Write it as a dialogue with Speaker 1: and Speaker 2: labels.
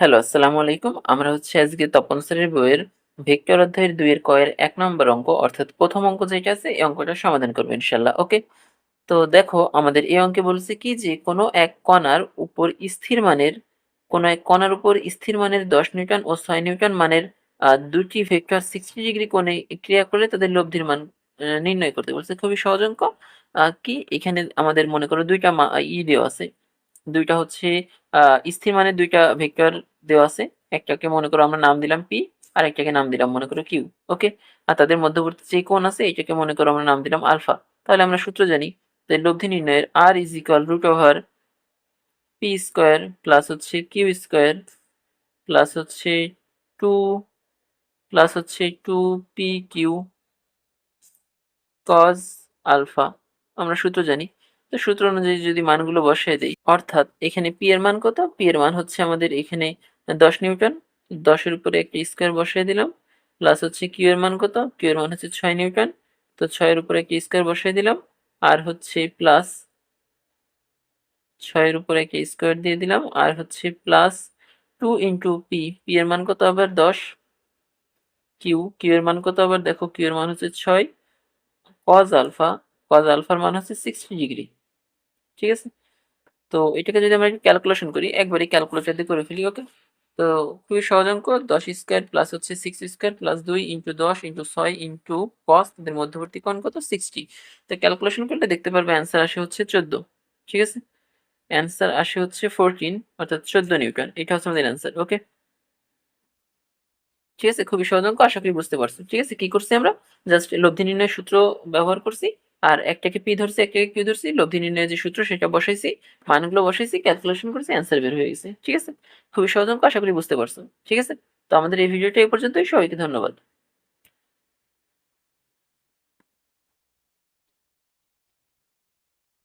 Speaker 1: Hello, আসসালামু আলাইকুম। আমরা হচ্ছে আজকে তপন স্যারের বইয়ের ভেক্টর অধ্যায়ের দুইয়ের কয়ের এক নম্বর অঙ্ক, অর্থাৎ প্রথম অঙ্ক যেটা আছে, এই অঙ্কটা সমাধান করব ইনশাল্লাহ ওকে? তো দেখো, আমাদের এই অঙ্কে বলছে কি যে, কোনো এক কণার উপর স্থির মানের, কোনো এক কণার উপর স্থির মানের দশ নিউটন ও ছয় নিউটন মানের দুটি ভেক্টর সিক্সটি ডিগ্রি কোণে ক্রিয়া করলে তাদের লব্ধির মান নির্ণয় করতে বলছে। খুবই সহজ অঙ্ক। কি? এখানে আমাদের মনে করো দুইটা ই দেওয়া আছে। দুইটা হচ্ছে স্থির মানে দুইটা ভেক্টর দেওয়া আছে। একটাকে মনে করো আমরা নাম দিলাম পি আর একটাকে নাম দিলাম মনে করো কিউ ওকে? আর তাদের মধ্যবর্তী যে কোণ আছে, এটাকে মনে করো আমরা নাম দিলাম আলফা। তাহলে আমরা সূত্র জানি তাই লব্ধি নির্ণয়ের R is equal root over P square plus হচ্ছে কিউ স্কোয়ার প্লাস হচ্ছে টু প্লাস হচ্ছে two P Q cos alpha আমরা সূত্র জানি তো সূত্র অনুযায়ী যদি মানগুলো বসিয়ে দেই, অর্থাৎ এখানে পি এর মান কত? পি এর মান হচ্ছে আমাদের এখানে দশ নিউটন। দশের উপরে একটা স্কোয়ার বসিয়ে দিলাম প্লাস হচ্ছে কিউ এর মান কত? কিউ এর মান হচ্ছে ছয় নিউটন। তো ছয়ের উপরে একটা স্কোয়ার বসিয়ে দিলাম, আর হচ্ছে প্লাস ছয়ের উপরে একটা স্কোয়ার দিয়ে দিলাম, আর হচ্ছে plus two into P P এর মান কত আবার? দশ। কিউ কিউ এর মান কত আবার? দেখো কিউ এর মান হচ্ছে ছয়। কজ আলফা কজ আলফার মান হচ্ছে সিক্সটি ডিগ্রি ঠিক আছে? তো এটাকে যদি আমরা ক্যালকুলেশন করি, একবারই ক্যালকুলেটর দিয়ে করে ফেলি ওকে তো খুবই সহজ অঙ্ক, দশ স্কোয়ার প্লাস হচ্ছে সিক্স স্কোয়ার প্লাস দুই ইন্টু দশ ইন্টু ছয় ইন্টু কস তাদের মধ্যবর্তী কোণ কত? সিক্সটি তো ক্যালকুলেশন করলে দেখতে পারবে অ্যান্সার আসে হচ্ছে চোদ্দ। ঠিক আছে? অ্যান্সার আসে হচ্ছে ফোরটিন অর্থাৎ চোদ্দ নিউটন। এটা হচ্ছে আমাদের অ্যান্সার ওকে ঠিক আছে? খুবই সহজ অঙ্ক, আশা করি বুঝতে পারছ ঠিক আছে? কি করছি আমরা? জাস্ট লব্ধি নির্ণয় সূত্র ব্যবহার করছি। আর একটাকে পি ধরছি, একটাকে কিউ ধরছি লব্ধি নির্ণয়ের যে সূত্র সেটা বসাইছি, মানগুলো বসাইছি ক্যালকুলেশন করেছি অ্যান্সার বের হয়ে গেছে, ঠিক আছে? খুবই সহজ আশা করি বুঝতে পারছ, ঠিক আছে? তো আমাদের এই ভিডিওটা এই পর্যন্তই, সবাইকে ধন্যবাদ।